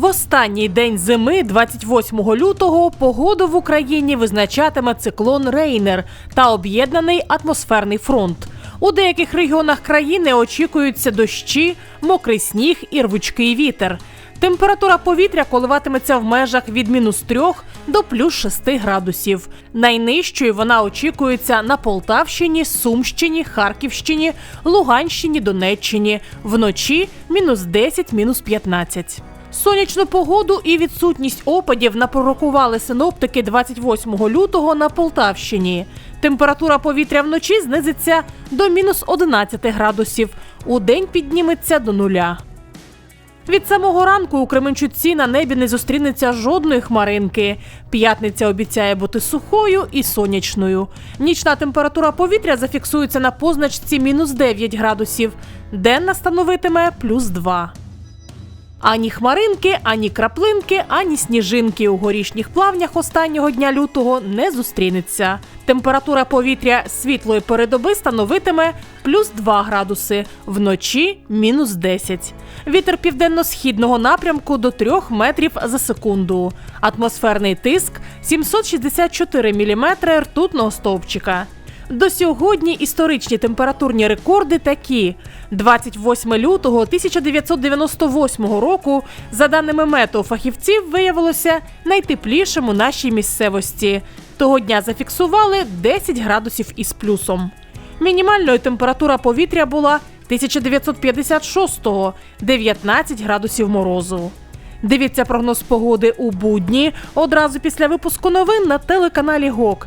останній день зими, 28 лютого, погоду в Україні визначатиме циклон Рейнер та об'єднаний атмосферний фронт. У деяких регіонах країни очікуються дощі, мокрий сніг і рвучкий вітер. Температура повітря коливатиметься в межах від мінус 3 до плюс 6 градусів. Найнижчою вона очікується на Полтавщині, Сумщині, Харківщині, Луганщині, Донеччині. Вночі мінус 10, мінус 15. Сонячну погоду і відсутність опадів напророкували синоптики 28 лютого на Полтавщині. Температура повітря вночі знизиться до мінус 11 градусів. У день підніметься до нуля. Від самого ранку у Кременчуці на небі не зустрінеться жодної хмаринки. П'ятниця обіцяє бути сухою і сонячною. Нічна температура повітря зафіксується на позначці мінус 9 градусів. Денна становитиме плюс 2. Ані хмаринки, ані краплинки, ані сніжинки у горішніх плавнях останнього дня лютого не зустрінеться. Температура повітря світлої передоби становитиме плюс 2 градуси, вночі мінус 10. Вітер південно-східного напрямку до 3 метрів за секунду. Атмосферний тиск 764 міліметри ртутного стовпчика. До сьогодні історичні температурні рекорди такі: 28 лютого 1998 року, за даними метеофахівців, виявилося найтеплішим у нашій місцевості. Того дня зафіксували 10 градусів із плюсом. Мінімальною температура повітря була 1956-го – 19 градусів морозу. Дивіться прогноз погоди у будні одразу після випуску новин на телеканалі ГОК.